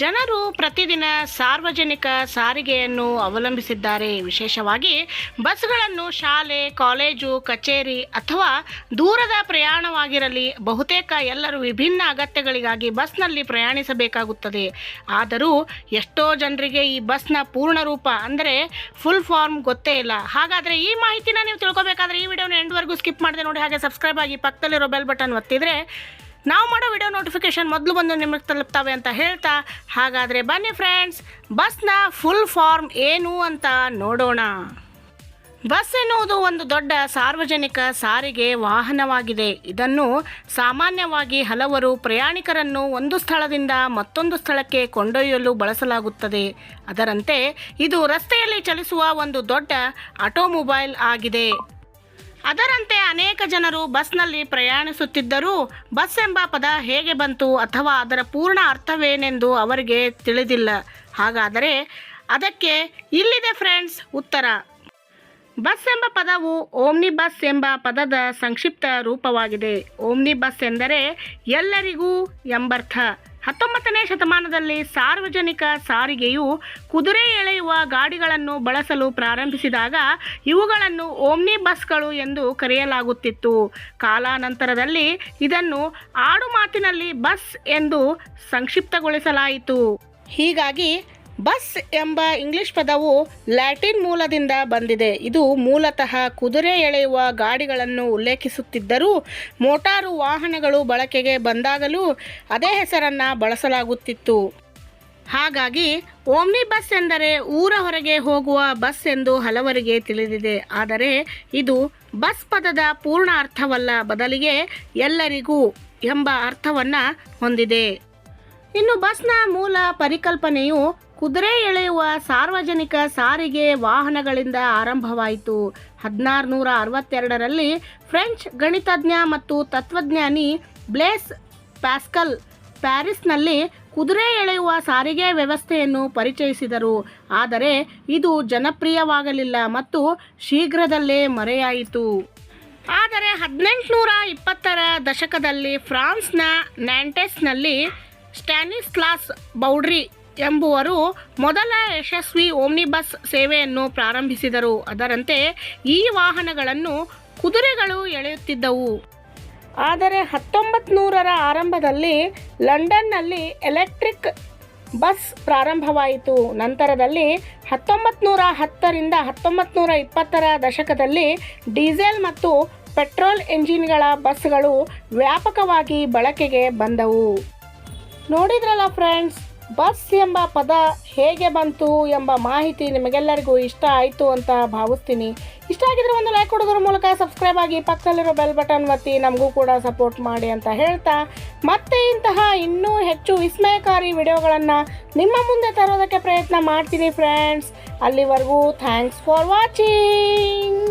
ಜನರು ಪ್ರತಿದಿನ ಸಾರ್ವಜನಿಕ ಸಾರಿಗೆಯನ್ನು ಅವಲಂಬಿಸಿದ್ದಾರೆ. ವಿಶೇಷವಾಗಿ ಬಸ್ಗಳನ್ನು ಶಾಲೆ, ಕಾಲೇಜು, ಕಚೇರಿ ಅಥವಾ ದೂರದ ಪ್ರಯಾಣವಾಗಿರಲಿ, ಬಹುತೇಕ ಎಲ್ಲರೂ ವಿಭಿನ್ನ ಅಗತ್ಯಗಳಿಗಾಗಿ ಬಸ್ನಲ್ಲಿ ಪ್ರಯಾಣಿಸಬೇಕಾಗುತ್ತದೆ. ಆದರೂ ಎಷ್ಟೋ ಜನರಿಗೆ ಈ ಬಸ್ನ ಪೂರ್ಣ ರೂಪ ಅಂದರೆ ಫುಲ್ ಫಾರ್ಮ್ ಗೊತ್ತೇ ಇಲ್ಲ. ಹಾಗಾದರೆ ಈ ಮಾಹಿತಿನ ನೀವು ತಿಳ್ಕೊಬೇಕಾದ್ರೆ ಈ ವಿಡಿಯೋನ ಎಂಡ್ವರೆಗೂ ಸ್ಕಿಪ್ ಮಾಡಿದೆ ನೋಡಿ, ಹಾಗೆ ಸಬ್ಸ್ಕ್ರೈಬ್ ಆಗಿ ಪಕ್ಕದಲ್ಲಿರೋ ಬೆಲ್ ಬಟನ್ ಒತ್ತಿದ್ರೆ ನಾವು ಮಾಡೋ ವಿಡಿಯೋ ನೋಟಿಫಿಕೇಶನ್ ಮೊದಲು ಬಂದು ನಿಮಗೆ ತಲುಪ್ತವೆ ಅಂತ ಹೇಳ್ತಾ, ಹಾಗಾದರೆ ಬನ್ನಿ ಫ್ರೆಂಡ್ಸ್ ಬಸ್ನ ಫುಲ್ ಫಾರ್ಮ್ ಏನು ಅಂತ ನೋಡೋಣ. ಬಸ್ ಎನ್ನುವುದು ಒಂದು ದೊಡ್ಡ ಸಾರ್ವಜನಿಕ ಸಾರಿಗೆ ವಾಹನವಾಗಿದೆ. ಇದನ್ನು ಸಾಮಾನ್ಯವಾಗಿ ಹಲವರು ಪ್ರಯಾಣಿಕರನ್ನು ಒಂದು ಸ್ಥಳದಿಂದ ಮತ್ತೊಂದು ಸ್ಥಳಕ್ಕೆ ಕೊಂಡೊಯ್ಯಲು ಬಳಸಲಾಗುತ್ತದೆ. ಅದರಂತೆ ಇದು ರಸ್ತೆಯಲ್ಲಿ ಚಲಿಸುವ ಒಂದು ದೊಡ್ಡ ಆಟೋಮೊಬೈಲ್ ಆಗಿದೆ. ಅದರಂತೆ ಅನೇಕ ಜನರು ಬಸ್ನಲ್ಲಿ ಪ್ರಯಾಣಿಸುತ್ತಿದ್ದರೂ ಬಸ್ ಎಂಬ ಪದ ಹೇಗೆ ಬಂತು ಅಥವಾ ಅದರ ಪೂರ್ಣ ಅರ್ಥವೇನೆಂದು ಅವರಿಗೆ ತಿಳಿದಿಲ್ಲ. ಹಾಗಾದರೆ ಅದಕ್ಕೆ ಇಲ್ಲಿದೆ ಫ್ರೆಂಡ್ಸ್ ಉತ್ತರ. ಬಸ್ ಎಂಬ ಪದವು ಓಮ್ನಿ ಬಸ್ ಎಂಬ ಪದದ ಸಂಕ್ಷಿಪ್ತ ರೂಪವಾಗಿದೆ. ಓಮ್ನಿ ಬಸ್ ಎಂದರೆ ಎಲ್ಲರಿಗೂ ಎಂಬರ್ಥ. ಹತ್ತೊಂಬತ್ತನೇ ಶತಮಾನದಲ್ಲಿ ಸಾರ್ವಜನಿಕ ಸಾರಿಗೆಯು ಕುದುರೆ ಎಳೆಯುವ ಗಾಡಿಗಳನ್ನು ಬಳಸಲು ಪ್ರಾರಂಭಿಸಿದಾಗ ಇವುಗಳನ್ನು ಓಮ್ನಿ ಬಸ್ಗಳು ಎಂದು ಕರೆಯಲಾಗುತ್ತಿತ್ತು. ಕಾಲಾನಂತರದಲ್ಲಿ ಇದನ್ನು ಆಡುಮಾತಿನಲ್ಲಿ ಬಸ್ ಎಂದು ಸಂಕ್ಷಿಪ್ತಗೊಳಿಸಲಾಯಿತು. ಹೀಗಾಗಿ ಬಸ್ ಎಂಬ ಇಂಗ್ಲಿಷ್ ಪದವು ಲ್ಯಾಟಿನ್ ಮೂಲದಿಂದ ಬಂದಿದೆ. ಇದು ಮೂಲತಃ ಕುದುರೆ ಎಳೆಯುವ ಗಾಡಿಗಳನ್ನು ಉಲ್ಲೇಖಿಸುತ್ತಿದ್ದರೂ ಮೋಟಾರು ವಾಹನಗಳು ಬಳಕೆಗೆ ಬಂದಾಗಲೂ ಅದೇ ಹೆಸರನ್ನು ಬಳಸಲಾಗುತ್ತಿತ್ತು. ಹಾಗಾಗಿ ಓಮ್ನಿ ಬಸ್ ಎಂದರೆ ಊರ ಹೊರಗೆ ಹೋಗುವ ಬಸ್ ಎಂದು ಹಲವರಿಗೆ ತಿಳಿದಿದೆ. ಆದರೆ ಇದು ಬಸ್ ಪದದ ಪೂರ್ಣ ಅರ್ಥವಲ್ಲ, ಬದಲಿಗೆ ಎಲ್ಲರಿಗೂ ಎಂಬ ಅರ್ಥವನ್ನು ಹೊಂದಿದೆ. ಇನ್ನು ಬಸ್ನ ಮೂಲ ಪರಿಕಲ್ಪನೆಯು ಕುದುರೆ ಎಳೆಯುವ ಸಾರ್ವಜನಿಕ ಸಾರಿಗೆ ವಾಹನಗಳಿಂದ ಆರಂಭವಾಯಿತು. ಹದಿನಾರು ನೂರ ಅರವತ್ತೆರಡರಲ್ಲಿ ಫ್ರೆಂಚ್ ಗಣಿತಜ್ಞ ಮತ್ತು ತತ್ವಜ್ಞಾನಿ ಬ್ಲೇಸ್ ಪ್ಯಾಸ್ಕಲ್ ಪ್ಯಾರಿಸ್ನಲ್ಲಿ ಕುದುರೆ ಎಳೆಯುವ ಸಾರಿಗೆ ವ್ಯವಸ್ಥೆಯನ್ನು ಪರಿಚಯಿಸಿದರು. ಆದರೆ ಇದು ಜನಪ್ರಿಯವಾಗಲಿಲ್ಲ ಮತ್ತು ಶೀಘ್ರದಲ್ಲೇ ಮರೆಯಾಯಿತು. ಆದರೆ ಹದಿನೆಂಟುನೂರ ಇಪ್ಪತ್ತರ ದಶಕದಲ್ಲಿ ಫ್ರಾನ್ಸ್ನ ನ್ಯಾಂಟೆಸ್ನಲ್ಲಿ ಸ್ಟ್ಯಾನಿಸ್ಲಾಸ್ ಬೌಡ್ರಿ ಎಂಬುವರು ಮೊದಲ ಯಶಸ್ವಿ ಓಮ್ನಿಬಸ್ ಸೇವೆಯನ್ನು ಪ್ರಾರಂಭಿಸಿದರು. ಅದರಂತೆ ಈ ವಾಹನಗಳನ್ನು ಕುದುರೆಗಳು ಎಳೆಯುತ್ತಿದ್ದವು. ಆದರೆ ಹತ್ತೊಂಬತ್ತು ನೂರರ ಆರಂಭದಲ್ಲಿ ಲಂಡನ್ನಲ್ಲಿ ಎಲೆಕ್ಟ್ರಿಕ್ ಬಸ್ ಪ್ರಾರಂಭವಾಯಿತು. ನಂತರದಲ್ಲಿ ಹತ್ತೊಂಬತ್ತು ನೂರ ಹತ್ತರಿಂದ ಹತ್ತೊಂಬತ್ತು ನೂರ ಇಪ್ಪತ್ತರ ದಶಕದಲ್ಲಿ ಡೀಸೆಲ್ ಮತ್ತು ಪೆಟ್ರೋಲ್ ಎಂಜಿನ್ಗಳ ಬಸ್ಗಳು ವ್ಯಾಪಕವಾಗಿ ಬಳಕೆಗೆ ಬಂದವು. ನೋಡಿದ್ರಲ್ಲ ಫ್ರೆಂಡ್ಸ್ ಬಸ್ ಎಂಬ ಪದ ಹೇಗೆ ಬಂತು ಎಂಬ ಮಾಹಿತಿ ನಿಮಗೆಲ್ಲರಿಗೂ ಇಷ್ಟ ಆಯಿತು ಅಂತ ಭಾವಿಸ್ತೀನಿ. ಇಷ್ಟ ಆಗಿದ್ರೆ ಒಂದು ಲೈಕ್ ಕೊಡೋದ್ರ ಮೂಲಕ ಸಬ್ಸ್ಕ್ರೈಬ್ ಆಗಿ ಪಕ್ಕದಲ್ಲಿರೋ ಬೆಲ್ ಬಟನ್ ಒತ್ತಿ ನಮಗೂ ಕೂಡ ಸಪೋರ್ಟ್ ಮಾಡಿ ಅಂತ ಹೇಳ್ತಾ, ಮತ್ತೆ ಇಂತಹ ಇನ್ನೂ ಹೆಚ್ಚು ವಿಸ್ಮಯಕಾರಿ ವಿಡಿಯೋಗಳನ್ನು ನಿಮ್ಮ ಮುಂದೆ ತರೋದಕ್ಕೆ ಪ್ರಯತ್ನ ಮಾಡ್ತೀನಿ ಫ್ರೆಂಡ್ಸ್ ಅಲ್ಲಿವರೆಗೂ ಥ್ಯಾಂಕ್ಸ್ ಫಾರ್ ವಾಚಿಂಗ್